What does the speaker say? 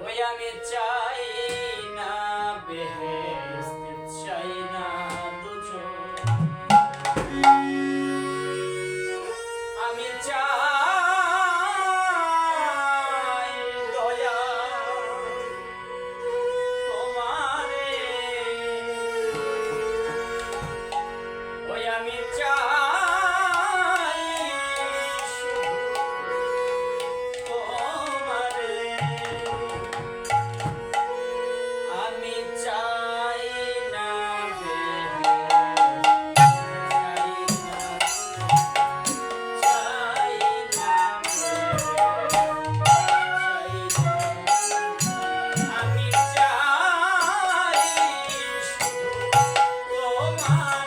ওই আমি চাই Ah.